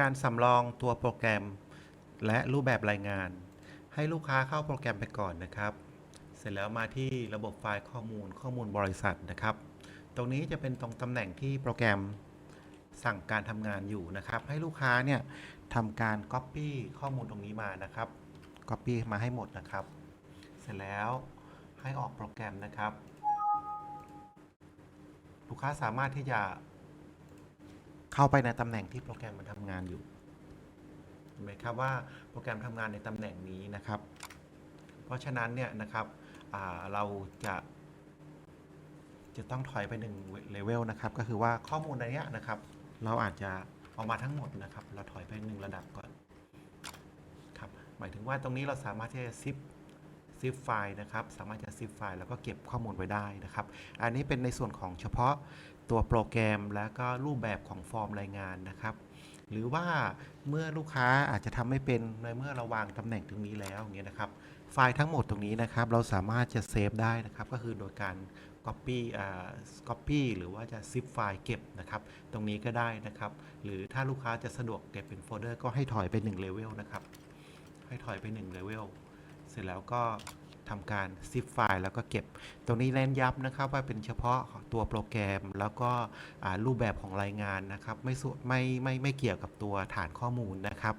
การสำรองตัวโปรแกรม และรูปแบบรายงาน ให้ลูกค้าเข้าโปรแกรมไปก่อนนะครับ เสร็จแล้วมาที่ระบบไฟล์ข้อมูลข้อมูลบริษัทนะครับ ตรงนี้จะเป็นตรงตำแหน่งที่โปรแกรมสั่งการทำงานอยู่นะครับ ให้ลูกค้าเนี่ยทำการ Copy ข้อมูลตรงนี้มานะครับ Copy มาให้หมดนะครับ เสร็จแล้วให้ออกโปรแกรมนะครับ ลูกค้าสามารถที่จะ เข้าไปในตำแหน่งที่โปรแกรมมันทำงานอยู่เห็นไหมครับว่าโปรแกรมทำงานในตำแหน่งนี้นะครับ เพราะฉะนั้นเนี่ยนะครับเราจะ จะต้องถอยไปหนึ่งเลเวลนะครับ ก็คือว่าข้อมูลในนี้นะครับ เราอาจจะเอามาทั้งหมดนะครับ เราถอยไปหนึ่งระดับก่อนครับหมายถึงว่าตรงนี้เราสามารถที่จะซิปซิปไฟล์นะครับ สามารถจะซิปไฟล์แล้วก็เก็บข้อมูลไว้ได้นะครับ อันนี้เป็นในส่วนของเฉพาะ ตัวโปรแกรมแล้วก็รูปแบบของฟอร์มรายงานนะครับ หรือว่าเมื่อลูกค้าอาจจะทำไม่เป็นในเมื่อเราวางตำแหน่งตรงนี้แล้วอย่างเงี้ยนะครับ ไฟล์ทั้งหมดตรงนี้นะครับ เราสามารถจะเซฟได้นะครับ ก็คือโดยการ Copy อ่า Copy หรือว่าจะ zip ไฟล์เก็บนะครับ ตรงนี้ก็ได้นะครับ หรือถ้าลูกค้าจะสะดวกเก็บเป็นโฟลเดอร์ก็ให้ถอยไป1เลเวลนะครับ ให้ถอยไป1เลเวลเสร็จแล้วก็ ทำการซิปไฟล์แล้วก็เก็บ ตรงนี้เน้นย้ำนะครับว่าเป็นเฉพาะตัวโปรแกรม แล้วก็รูปแบบของรายงานนะครับ ไม่ส่วนไม่ไม่ไม่เกี่ยวกับตัวฐานข้อมูลนะครับ